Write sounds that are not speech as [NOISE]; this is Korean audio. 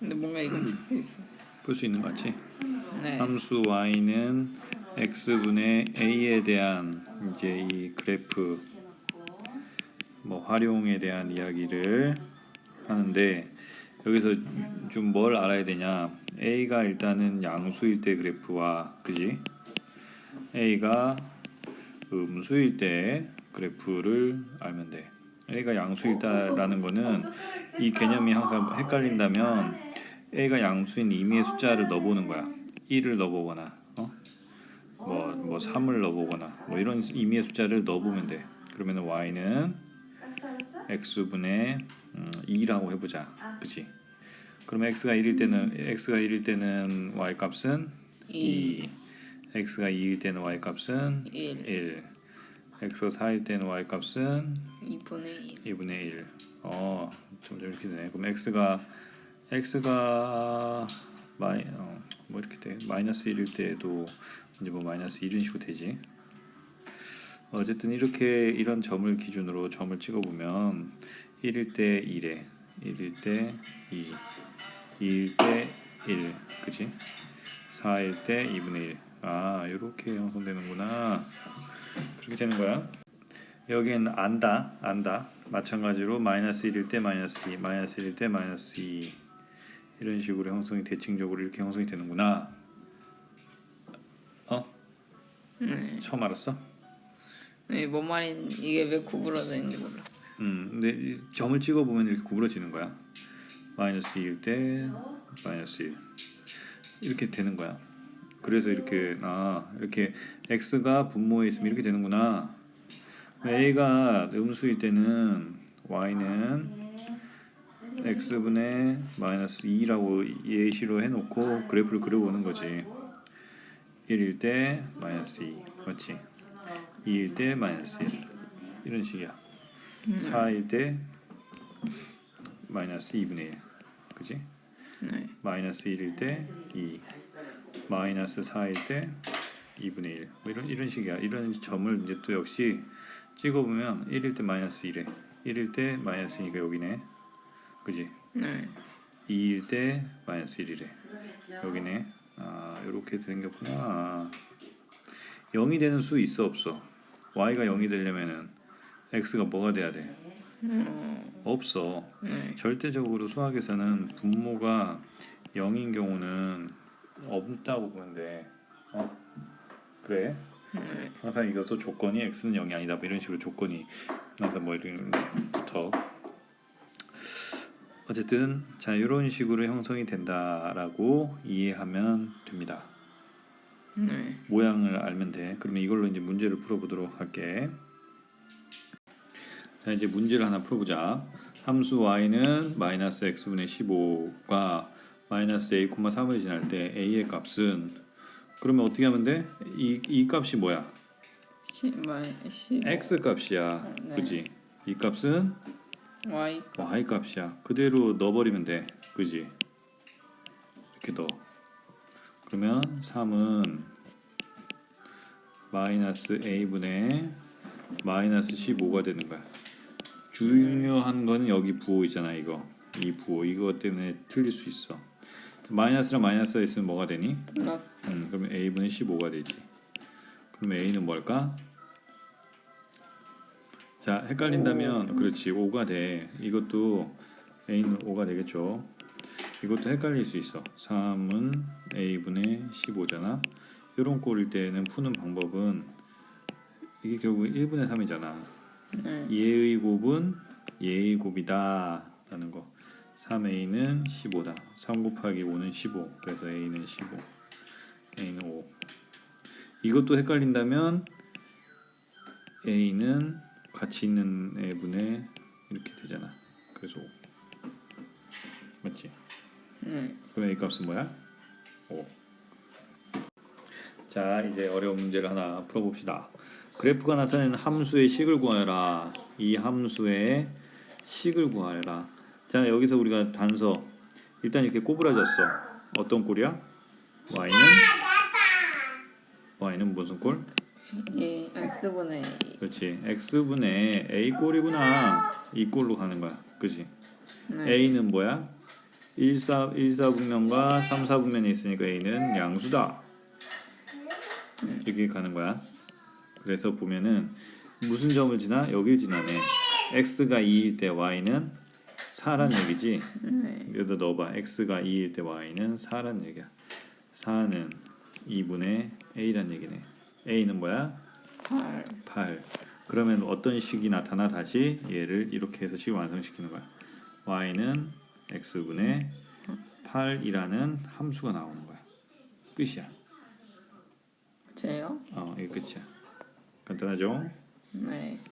근데 뭔가 이건 붙어 [LAUGHS] 있어. 풀수 있는 거 같지? 네. 함수 y는 x분의 a에 대한 이제 이 그래프 뭐 활용에 대한 이야기를 하는데 여기서 좀 뭘 알아야 되냐 a가 일단은 양수일 때 그래프와 그지 a가 음수일 때 그래프를 알면 돼 a가 양수일 때라는 거는 이 개념이 항상 헷갈린다면 a가 양수인 임의의 숫자를 넣어보는 거야 1을 넣어보거나 어? 뭐, 뭐 3을 넣어보거나 뭐 이런 임의의 숫자를 넣어보면 돼 그러면 y는 x분의 음, 2라고 해보자 그치 그럼 x가 1일 때는 x가 1일 때는 y 값은 2 x가 2일 때는 y 값은 1, 1 x가 4일 때는 y 값은 2분의 1. 2분의 1. 어, 점점 이렇게 되네. 그럼 x가 x가 마이 어, 뭐 이렇게 돼. 마이너스 1일 때도 이제 뭐 마이너스 1인 식으로 되지. 어쨌든 이렇게 이런 점을 기준으로 점을 찍어 보면 1일 때 1에 1일 때 2, 2일 때 1, 그지? 4일 때 2분의 1. 아, 이렇게 형성되는구나. 그렇게 되는 거야. 여기는 안다, 안다. 마찬가지로 마이너스 1일 때 마이너스 2, 마이너스 1일 때 마이너스 2 이런 식으로 형성이 대칭적으로 이렇게 형성이 되는구나. 어? 네. 처음 알았어? 네, 뭔 말인 이게 왜 구부러져 있는지 몰랐어. 음, 근데 이 점을 찍어 보면 이렇게 구부러지는 거야. 마이너스 2일 때 마이너스 1 이렇게 되는 거야. 그래서 이렇게 아 이렇게 x가 분모에 있으면 이렇게 되는구나. a가 음수일 때는 y는 x분의 마이너스 2라고 예시로 해놓고 그래프를 그려보는 거지. 1일 때 마이너스 2 그렇지. 2일 때 마이너스 1 이런 식이야. 4일 때 마이너스 2분의 1 그지? 네. 마이너스 1일 때 2, 마이너스 4일 때 2분의 1. 뭐 이런 이런 식이야. 이런 점을 이제 또 역시 찍어보면 1일 때 마이너스 1에, 1일 때 마이너스 2가 여기네, 그지? 네. 2일 때 마이너스 1이래. 여기네. 아, 이렇게 생겼구나. 0이 되는 수 있어 없어? y가 0이 되려면은 x가 뭐가 돼야 돼? 어, 없어. 네. 절대적으로 수학에서는 분모가 0인 경우는 없다고 돼. 어? 그래? 네. 항상 이것도 조건이 x는 0이 아니다. 뭐 이런 식으로 조건이 항상 뭐 이런 붙어. 어쨌든 자 이런 식으로 형성이 된다라고 이해하면 됩니다. 네. 모양을 알면 돼. 그러면 이걸로 이제 문제를 풀어보도록 할게. 자 이제 문제를 하나 풀어보자. 함수 y는 마이너스 x분의 15과 마이너스 a, 3을 지날 때 a의 값은 그러면 어떻게 하면 돼? 이, 이 값이 뭐야? 10, 마이, 10, x 값이야. 네. 그지? 이 값은 y, y 값이야. 그대로 넣어버리면 돼. 그지? 이렇게 넣어. 그러면 3은 마이너스 a분의 마이너스 15가 되는 거야. 중요한 거는 여기 부호 있잖아 이거. 이 부호 이거 때문에 틀릴 수 있어. 마이너스랑 마이너스가 있으면 뭐가 되니? 플러스, 음, 그러면 a분의 15가 되지. 그럼 a는 뭘까? 자, 헷갈린다면 그렇지 5가 돼. 이것도 a는 5가 되겠죠. 이것도 헷갈릴 수 있어. 3은 a분의 15잖아. 이런 꼴일 때는 푸는 방법은 이게 결국 1분의 3이잖아. 네. 얘의 곱은 얘의 곱이다 라는 거 3a는 15다 3 곱하기 5는 15 그래서 a는 15 a는 5 이것도 헷갈린다면 a는 같이 있는 애분의 이렇게 되잖아 그래서 5 맞지? 네. 그럼 a 값은 뭐야? 5 자 이제 어려운 문제를 하나 풀어봅시다 그래프가 나타내는 함수의 식을 구하라 이 함수의 식을 구하라 자 여기서 우리가 단서 일단 이렇게 꼬부라졌어 어떤 꼴이야? y는 y는 무슨 꼴? 이 x분의 그렇지 x분의 a 꼴이구나 이 꼴로 가는 거야 그지? 네. a는 뭐야? 1, 4, 1, 4분면과 3, 4분면이 있으니까 a는 양수다. 이렇게 가는 거야. 그래서 보면은 무슨 점을 지나? 여길 지나네. x가 2일 때 y는 4란 얘기지. 네. 여기다 넣어봐. x가 2일 때 y는 4란 얘기야. 4는 2분의 a란 얘기네. A는 뭐야? 8. 8. 그러면 어떤 식이 나타나 다시 얘를 이렇게 해서 식 완성시키는 거야. y는 x분의 8이라는 함수가 나오는 거야. 끝이야. 제요? 어, 이게 끝이야. 간단하죠? 네.